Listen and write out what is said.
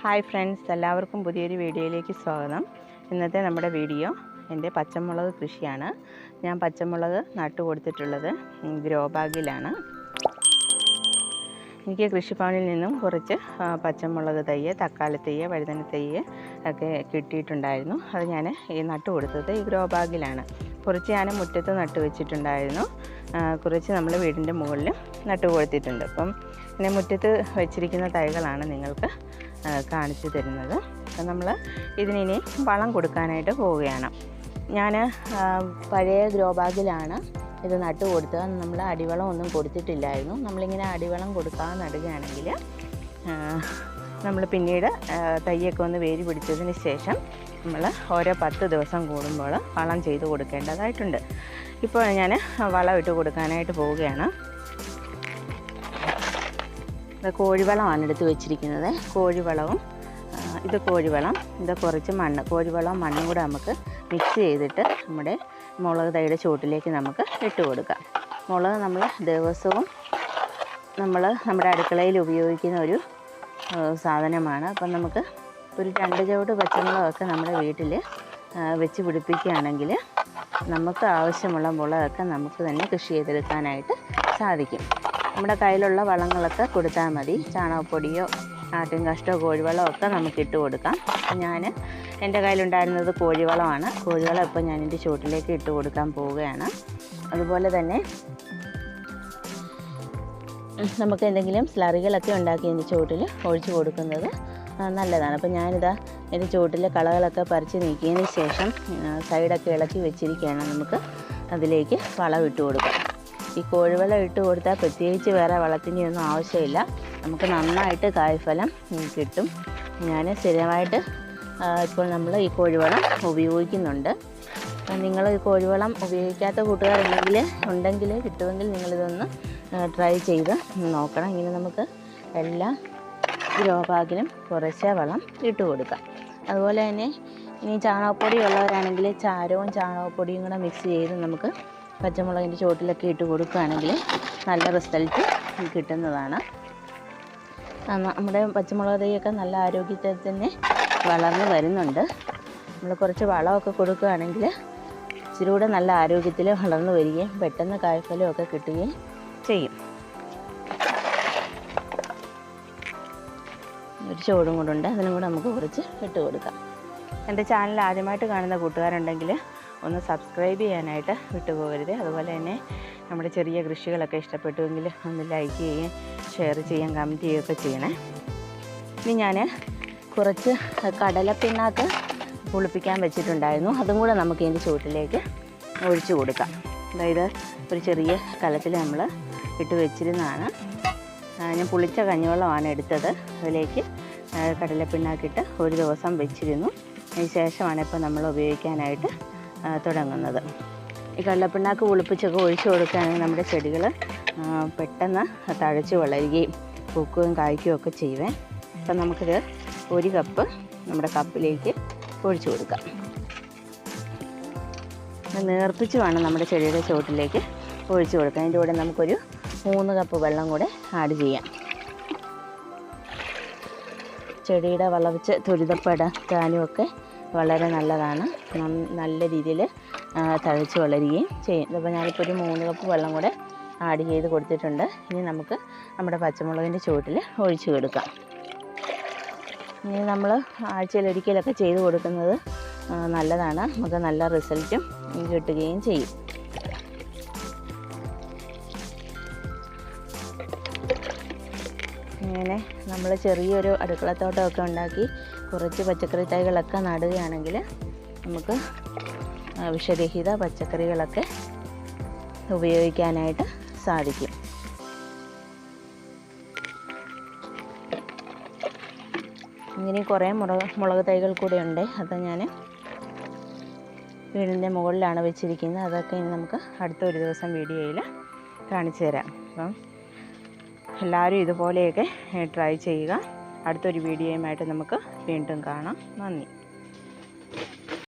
Hi friends എല്ലാവർക്കും പുതിയൊരു വീഡിയോയിലേക്ക് സ്വാഗതം. ഇന്നത്തെ നമ്മുടെ വീഡിയോ എന്റെ പച്ചമുളക് കൃഷിയാണ്. ഞാൻ പച്ചമുളക് നട്ടു കൊടുത്തിട്ടുള്ളത് ഗ്രോ ബാഗിലാണ്. എനിക്ക് കൃഷിഭവനിൽ നിന്നും കുറച്ച് പച്ചമുളക് തയ്യ് തക്കാളി തയ്യ് വഴുതന തയ്യ് ഒക്കെ കിട്ടിയിട്ടുണ്ടായിരുന്നു. അത് ഞാൻ ഈ നട്ടു കൊടുത്തത് ഈ ഗ്രോ ബാഗിലാണ്. കുറച്ച് ഞാൻ മുറ്റത്ത് നട്ടു വെച്ചിട്ടുണ്ടായിരുന്നു. കുറച്ച് നമ്മൾ വീടിന്റെ മുകളിൽ നട്ടു കൊടുത്തിട്ടുണ്ട്. അപ്പം പിന്നെ മുറ്റത്ത് വെച്ചിരിക്കുന്ന തൈകളാണ് നിങ്ങൾക്ക് കാണിച്ചു തരുന്നത്. അപ്പം നമ്മൾ ഇതിനി വളം കൊടുക്കാനായിട്ട് പോവുകയാണ്. ഞാൻ പഴയ ഗ്രോ ബാഗിലാണ് ഇത് നട്ടു കൊടുത്തത്. നമ്മൾ അടിവളം ഒന്നും കൊടുത്തിട്ടില്ലായിരുന്നു. നമ്മളിങ്ങനെ അടിവളം കൊടുക്കാതെ നടുകയാണെങ്കിൽ നമ്മൾ പിന്നീട് തയ്യൊക്കെ ഒന്ന് വേര് പിടിച്ചതിന് ശേഷം നമ്മൾ ഓരോ പത്ത് ദിവസം കൂടുമ്പോൾ വളം ചെയ്ത് കൊടുക്കേണ്ടതായിട്ടുണ്ട്. ഇപ്പോൾ ഞാൻ വളം ഇട്ട് കൊടുക്കാനായിട്ട് പോവുകയാണ്. കോഴിവളമാണ് എടുത്ത് വെച്ചിരിക്കുന്നത്. കോഴിവളവും ഇത് കോഴിവളം ഇത് കുറച്ച് മണ്ണ് കോഴിവളവും മണ്ണും കൂടെ നമുക്ക് മിക്സ് ചെയ്തിട്ട് നമ്മുടെ മുളക് തൈയുടെ ചുവട്ടിലേക്ക് നമുക്ക് ഇട്ട് കൊടുക്കാം. മുളക് നമ്മൾ ദിവസവും നമ്മൾ നമ്മുടെ അടുക്കളയിൽ ഉപയോഗിക്കുന്ന ഒരു സാധനമാണ്. അപ്പം നമുക്ക് ഒരു രണ്ട് ചുവട് പച്ചമുളകൊക്കെ നമ്മുടെ വീട്ടിൽ വെച്ച് പിടിപ്പിക്കുകയാണെങ്കിൽ നമുക്ക് ആവശ്യമുള്ള മുളകൊക്കെ നമുക്ക് തന്നെ കൃഷി ചെയ്തെടുക്കാനായിട്ട് സാധിക്കും. നമ്മുടെ കയ്യിലുള്ള വളങ്ങളൊക്കെ കൊടുത്താൽ മതി. ചാണകപ്പൊടിയോ ആട്ടിൻ കഷ്ടോ കോഴിവളമോ ഒക്കെ നമുക്ക് ഇട്ട് കൊടുക്കാം. ഞാൻ എന്റെ കയ്യിലുണ്ടായിരുന്നത് കോഴിവളമാണ്. കോഴിവളം ഇപ്പോൾ ഞാൻ എന്റെ ചുവട്ടിലേക്ക് ഇട്ട് കൊടുക്കാൻ പോവുകയാണ്. അതുപോലെ തന്നെ നമുക്ക് എന്തെങ്കിലും സ്ലറികളൊക്കെ ഉണ്ടാക്കി എന്റെ ചുവട്ടിൽ ഒഴിച്ചു കൊടുക്കുന്നത് നല്ലതാണ്. അപ്പോൾ ഞാനിതാ എന്റെ ചുവട്ടിലെ കളകളൊക്കെ പറിച്ച് നീക്കിയതിന് ശേഷം സൈഡൊക്കെ ഇളക്കി വെച്ചിരിക്കുകയാണ് നമുക്ക് അതിലേക്ക് വളം ഇട്ട് കൊടുക്കാം. ഈ കോഴിവെള്ളം ഇട്ട് കൊടുത്താൽ പ്രത്യേകിച്ച് വേറെ ഒന്നും ആവശ്യമില്ല. നമുക്ക് നന്നായിട്ട് കായ്ഫലം കിട്ടും. ഞാൻ സ്ഥിരമായിട്ട് ഇപ്പോൾ നമ്മൾ ഈ കോഴിവളം ഉപയോഗിക്കുന്നുണ്ട്. നിങ്ങൾ ഈ കോഴിവളം ഉപയോഗിക്കാത്ത കൂട്ടുകാരുണ്ടെങ്കിൽ ഉണ്ടെങ്കിൽ കിട്ടുമെങ്കിൽ നിങ്ങളിതൊന്ന് ട്രൈ ചെയ്ത് നോക്കണം. ഇങ്ങനെ നമുക്ക് എല്ലാ ഗ്രോബാഗിനും കുറച്ച് വളം ഇട്ട് കൊടുക്കാം. അതുപോലെ തന്നെ ഇനി ചാണകപ്പൊടി ഉള്ളവരാണെങ്കിൽ ചാരവും ചാണകപ്പൊടിയും കൂടെ മിക്സ് ചെയ്ത് നമുക്ക് പച്ചമുളകിന്റെ ചുവട്ടിലൊക്കെ ഇട്ട് കൊടുക്കുകയാണെങ്കിൽ നല്ല റിസൾട്ട് കിട്ടുന്നതാണ്. നമ്മുടെ പച്ചമുളക് തൈയൊക്കെ നല്ല ആരോഗ്യത്തിൽ തന്നെ വളർന്നു വരുന്നുണ്ട്. നമ്മൾ കുറച്ച് വളമൊക്കെ കൊടുക്കുകയാണെങ്കിൽ ഇച്ചിരി കൂടെ നല്ല ആരോഗ്യത്തിൽ വളർന്നു വരികയും പെട്ടെന്ന് കായ്ഫലമൊക്കെ കിട്ടുകയും ചെയ്യും. ഒരു ചോടും കൂടെ ഉണ്ട്. അതിനും കൂടെ നമുക്ക് കുറച്ച് ഇട്ട് കൊടുക്കാം. എന്റെ ചാനൽ ആദ്യമായിട്ട് കാണുന്ന കൂട്ടുകാരുണ്ടെങ്കിൽ ഒന്ന് സബ്സ്ക്രൈബ് ചെയ്യാനായിട്ട് വിട്ടുപോകരുത്. അതുപോലെ തന്നെ നമ്മുടെ ചെറിയ കൃഷികളൊക്കെ ഇഷ്ടപ്പെട്ടുവെങ്കിൽ ഒന്ന് ലൈക്ക് ചെയ്യുകയും ഷെയർ ചെയ്യാൻ കമന്റ് ചെയ്യുകയൊക്കെ ചെയ്യണേ. ഇനി ഞാൻ കുറച്ച് കടലപ്പിണ്ണാക്ക് പുളിപ്പിക്കാൻ വെച്ചിട്ടുണ്ടായിരുന്നു. അതും കൂടെ നമുക്ക് ഇതിന്റെ ചുവട്ടിലേക്ക് ഒഴിച്ചു കൊടുക്കാം. അതായത് ഒരു ചെറിയ കലത്തിൽ നമ്മൾ ഇട്ട് വെച്ചിരുന്നതാണ്. ഞാൻ പുളിച്ച കഞ്ഞിവെള്ളമാണ് എടുത്തത്. അതിലേക്ക് കടലപ്പിണ്ണാക്കിട്ട് ഒരു ദിവസം വെച്ചിരുന്നു. അതിന് ശേഷമാണ് ഇപ്പോൾ നമ്മൾ ഉപയോഗിക്കാനായിട്ട് തുടങ്ങുന്നത്. ഈ കടലപ്പിണ്ണാക്ക് പുളിപ്പിച്ചൊക്കെ ഒഴിച്ചു കൊടുക്കുകയാണെങ്കിൽ നമ്മുടെ ചെടികൾ പെട്ടെന്ന് തഴച്ച് വളരുകയും പൂക്കുകയും കായ്ക്കുകയും ഒക്കെ ചെയ്യുവേ. അപ്പം നമുക്കിത് ഒരു കപ്പ് നമ്മുടെ കപ്പിലേക്ക് ഒഴിച്ചു കൊടുക്കാം. നേർപ്പിച്ച് വേണം നമ്മുടെ ചെടിയുടെ ചുവട്ടിലേക്ക് ഒഴിച്ചു കൊടുക്കാം അതിന്റെ കൂടെ നമുക്കൊരു മൂന്ന് കപ്പ് വെള്ളം കൂടെ ആഡ് ചെയ്യാം. ചെടിയുടെ വളർച്ച ത്വരിതപ്പെടാനും ഒക്കെ വളരെ നല്ലതാണ്. നല്ല രീതിയിൽ തഴച്ച് വളരുകയും ചെയ്യും. അപ്പോൾ ഞാനിപ്പോൾ ഒരു മൂന്ന് കപ്പ് വെള്ളം കൂടെ ആഡ് ചെയ്ത് കൊടുത്തിട്ടുണ്ട്. ഇനി നമുക്ക് നമ്മുടെ പച്ചമുളകിന്റെ ചുവട്ടിൽ ഒഴിച്ചു കൊടുക്കാം. ഇനി നമ്മൾ ആഴ്ചയിൽ ഒരിക്കലൊക്കെ ചെയ്ത് കൊടുക്കുന്നത് നല്ലതാണ്. നമുക്ക് നല്ല റിസൾട്ടും കിട്ടുകയും ചെയ്യും. ഇങ്ങനെ നമ്മൾ ചെറിയൊരു അടുക്കളത്തോട്ടമൊക്കെ ഉണ്ടാക്കി കുറച്ച് പച്ചക്കറി തൈകളൊക്കെ നടുകയാണെങ്കിൽ നമുക്ക് വിഷരഹിത പച്ചക്കറികളൊക്കെ ഉപയോഗിക്കാനായിട്ട് സാധിക്കും. ഇങ്ങനെ കുറേ മുളക് മുളക് തൈകൾ കൂടെ ഉണ്ട്. അത് ഞാൻ വീടിന്റെ മുകളിലാണ് വെച്ചിരിക്കുന്നത്. അതൊക്കെ ഇനി നമുക്ക് അടുത്ത ഒരു ദിവസം വീഡിയോയിൽ കാണിച്ചു തരാം. അപ്പം എല്ലാവരും ഇതുപോലെയൊക്കെ ട്രൈ ചെയ്യുക. അടുത്തൊരു വീഡിയോയുമായിട്ട് നമുക്ക് വീണ്ടും കാണാം. നന്ദി.